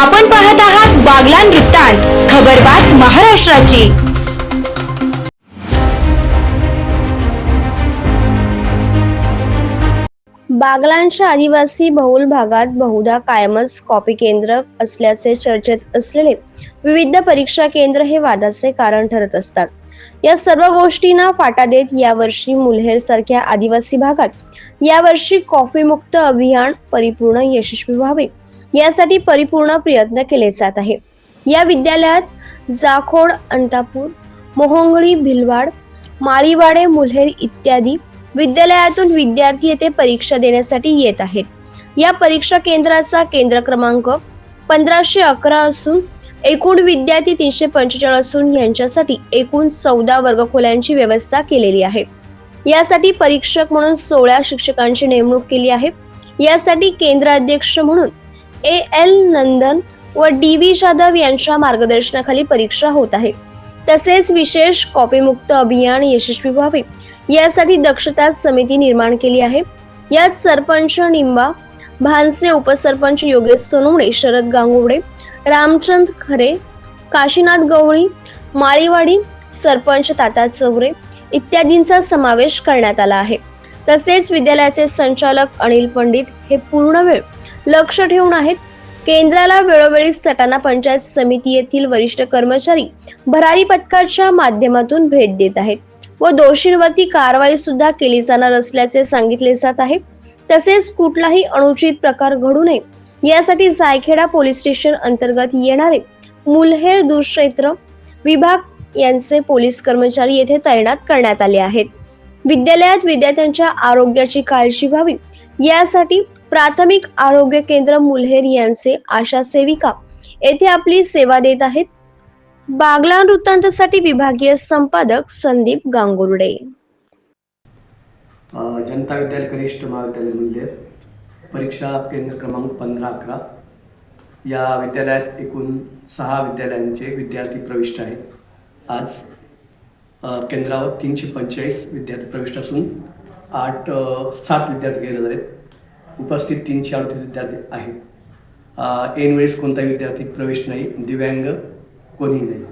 आपण पाहत आहात बागलान वृत्तांत खबरबात महाराष्ट्राची. बागलांच्या आदिवासी बहुल भागात बहुधा कायमच कॉपी केंद्र असल्याचे चर्चेत असलेले विविध परीक्षा केंद्र हे वादाचे कारण ठरत असतात. या सर्व गोष्टींना फाटा देत यावर्षी मुलहेर सारख्या आदिवासी भागात यावर्षी कॉफी मुक्त अभियान परिपूर्ण यशस्वी व्हावे. यासाठी परिपूर्ण प्रयत्न केले जात आहे या विद्यालयात जाखोड अंतापूर मोहंगळी भिलवाड माळीवाडे मुल्हेर इत्यादी विद्यालयातून विद्यार्थी येथे परीक्षा देण्यासाठी येत आहेत. या परीक्षा केंद्राचा केंद्र क्रमांक पंधराशे अकरा असून एकूण विद्यार्थी तीनशे पंचेचाळीस असून यांच्यासाठी एकूण चौदा वर्गखोल्यांची व्यवस्था केलेली आहे. यासाठी परीक्षक म्हणून सोळा शिक्षकांची नेमणूक केली आहे. यासाठी केंद्र अध्यक्ष म्हणून ए एल नंदन व डी व्ही जाधव यांच्या मार्गदर्शनाखाली परीक्षा होत आहे. तसेच विशेष कॉपीमुक्त अभियान यशस्वी व्हावे यासाठी दक्षता समिती निर्माण केली आहे. यात सरपंच निंबा भानसे उपसरपंच योगेश सोनवणे शरद गांगुडे रामचंद खरे काशीनाथ गवळी माळीवाडी सरपंच ताता चौरे इत्यादींचा समावेश करण्यात आला आहे. तसेच विद्यालयाचे संचालक अनिल पंडित हे पूर्ण वेळ लक्ष ठेवून आहेत. केंद्राला वेळोवेळी सटाणा पंचायत समिती येथील वरिष्ठ कर्मचारी भरारी पथकाच्या माध्यमातून भेट देत आहेत व दोषींवरती कारवाई सुद्धा केली जाणार असल्याचे सांगितले जात आहे. तसेच कुठलाही अनुचित प्रकार घडू नये. यासाठी जायखेडा पोलीस स्टेशन अंतर्गत येणारे मुल्हेर दुष्क्षेत्र विभाग यांचे पोलीस कर्मचारी येथे तैनात करण्यात आले आहेत. विद्यालयात विद्यार्थ्यांच्या आरोग्याची काळजी व्हावी यासाठी प्राथमिक आरोग्य केंद्र मुल्हेर यांचे आशा सेविका येथे आपली सेवा देत आहेत. बागला वृत्तांतसाठी विभागीय संपादक संदीप गांगुर्डे. जनता विद्यालय कनिष्ठ महाविद्यालय मुल्लेर परीक्षा केंद्र क्रमांक पंधरा अकरा. या विद्यालयात एकूण सहा विद्यालयांचे विद्यार्थी प्रविष्ट आहेत. आज केंद्रावर तीनशे पंचेचाळीस विद्यार्थी प्रविष्ट असून आठ सात विद्यार्थी गेले आहेत. उपस्थित तीनशे अडतीस विद्यार्थी आहेत. ऐनवेळेस कोणताही विद्यार्थी प्रवेश नाही दिव्यांग कोणीही नाही.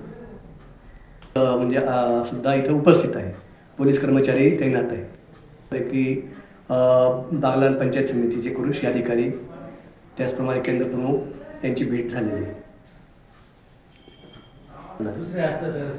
म्हणजे सुद्धा इथं उपस्थित आहे पोलीस कर्मचारी तैनात आहेत. पैकी बागलान बागलाण पंचायत समितीचे कृषी अधिकारी त्याचप्रमाणे केंद्र प्रमुख यांची भेट झालेली आहे. दुसरे असतं